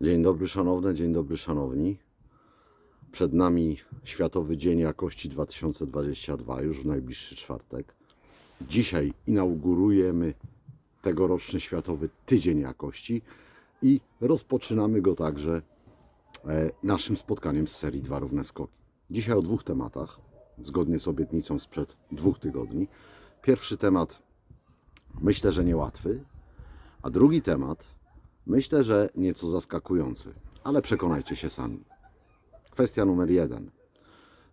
Dzień dobry szanowne, dzień dobry szanowni. Przed nami Światowy Dzień Jakości 2022, już w najbliższy czwartek. Dzisiaj inaugurujemy tegoroczny Światowy Tydzień Jakości i rozpoczynamy go także e, naszym spotkaniem z serii Dwa Równe Skoki. Dzisiaj o dwóch tematach, zgodnie z obietnicą sprzed dwóch tygodni. Pierwszy temat myślę, że niełatwy, a drugi temat myślę, że nieco zaskakujący, ale przekonajcie się sami. Kwestia numer jeden.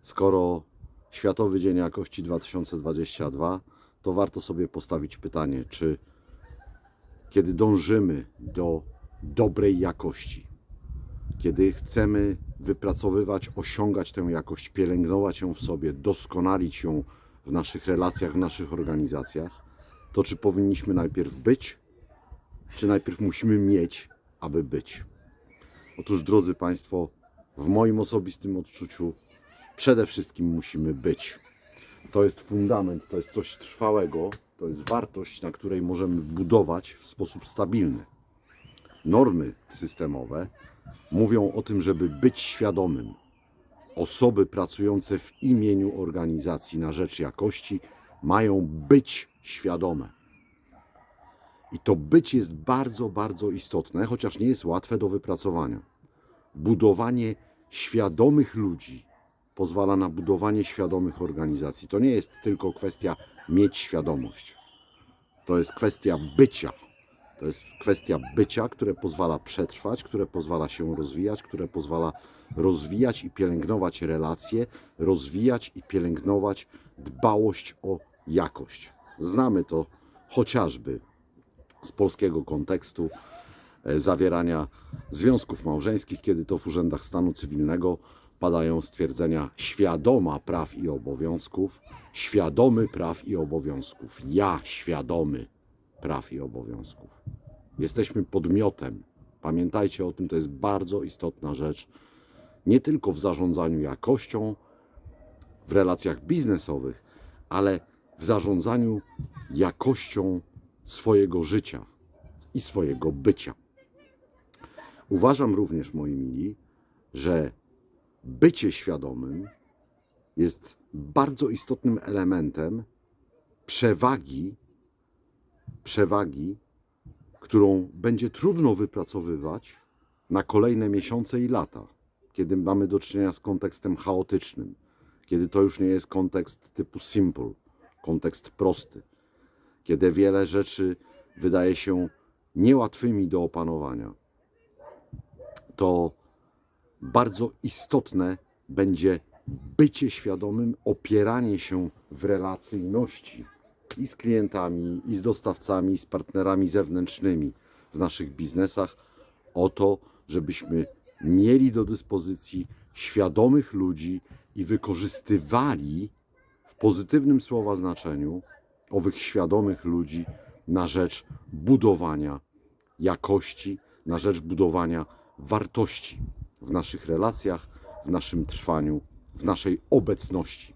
Skoro Światowy Dzień Jakości 2022, to warto sobie postawić pytanie, czy kiedy dążymy do dobrej jakości, kiedy chcemy wypracowywać, osiągać tę jakość, pielęgnować ją w sobie, doskonalić ją w naszych relacjach, w naszych organizacjach, to czy powinniśmy najpierw być, czy najpierw musimy mieć, aby być? Otóż, drodzy Państwo, w moim osobistym odczuciu przede wszystkim musimy być. To jest fundament, to jest coś trwałego, to jest wartość, na której możemy budować w sposób stabilny. Normy systemowe mówią o tym, żeby być świadomym. Osoby pracujące w imieniu organizacji na rzecz jakości mają być świadome. I to być jest bardzo, bardzo istotne, chociaż nie jest łatwe do wypracowania. Budowanie świadomych ludzi pozwala na budowanie świadomych organizacji. To nie jest tylko kwestia mieć świadomość. To jest kwestia bycia. To jest kwestia bycia, które pozwala przetrwać, które pozwala się rozwijać, które pozwala rozwijać i pielęgnować relacje, rozwijać i pielęgnować dbałość o jakość. Znamy to chociażby z polskiego kontekstu e, zawierania związków małżeńskich, kiedy to w urzędach stanu cywilnego padają stwierdzenia świadoma praw i obowiązków, świadomy praw i obowiązków, ja świadomy praw i obowiązków. Jesteśmy podmiotem. Pamiętajcie o tym, to jest bardzo istotna rzecz, nie tylko w zarządzaniu jakością, w relacjach biznesowych, ale w zarządzaniu jakością swojego życia i swojego bycia. Uważam również, moi mili, że bycie świadomym jest bardzo istotnym elementem przewagi, przewagi, którą będzie trudno wypracowywać na kolejne miesiące i lata, kiedy mamy do czynienia z kontekstem chaotycznym, kiedy to już nie jest kontekst typu simple, kontekst prosty, kiedy wiele rzeczy wydaje się niełatwymi do opanowania, to bardzo istotne będzie bycie świadomym, opieranie się w relacyjności i z klientami, i z dostawcami, i z partnerami zewnętrznymi w naszych biznesach o to, żebyśmy mieli do dyspozycji świadomych ludzi i wykorzystywali w pozytywnym słowa znaczeniu owych świadomych ludzi na rzecz budowania jakości, na rzecz budowania wartości w naszych relacjach, w naszym trwaniu, w naszej obecności.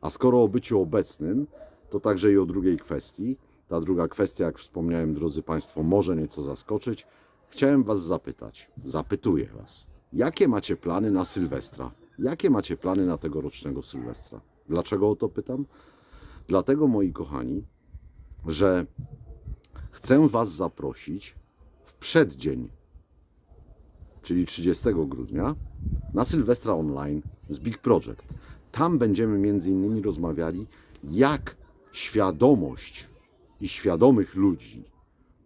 A skoro o byciu obecnym, to także i o drugiej kwestii. Ta druga kwestia, jak wspomniałem, drodzy Państwo, może nieco zaskoczyć. Chciałem Was zapytać, zapytuję Was, jakie macie plany na Sylwestra? Jakie macie plany na tegorocznego Sylwestra? Dlaczego o to pytam? Dlatego, moi kochani, że chcę Was zaprosić w przeddzień, czyli 30 grudnia, na Sylwestra Online z Big Project. Tam będziemy między innymi rozmawiali, jak świadomość i świadomych ludzi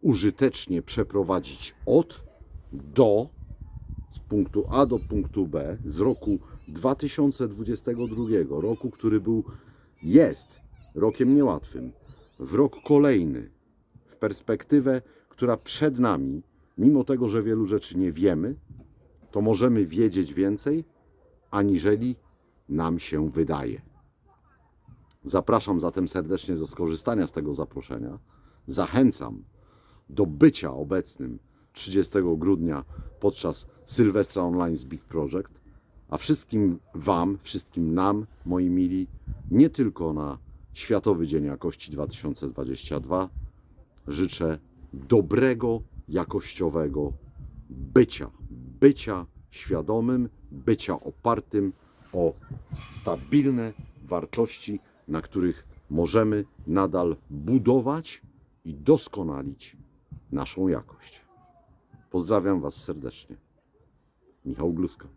użytecznie przeprowadzić od do z punktu A do punktu B z roku 2022, roku, który był, jest rokiem niełatwym, w rok kolejny, w perspektywę, która przed nami, mimo tego, że wielu rzeczy nie wiemy, to możemy wiedzieć więcej, aniżeli nam się wydaje. Zapraszam zatem serdecznie do skorzystania z tego zaproszenia. Zachęcam do bycia obecnym 30 grudnia podczas Sylwestra Online z Big Project, a wszystkim Wam, wszystkim nam, moi mili, nie tylko na Światowy Dzień Jakości 2022 życzę dobrego, jakościowego bycia, bycia świadomym, bycia opartym o stabilne wartości, na których możemy nadal budować i doskonalić naszą jakość. Pozdrawiam Was serdecznie. Michał Gluska.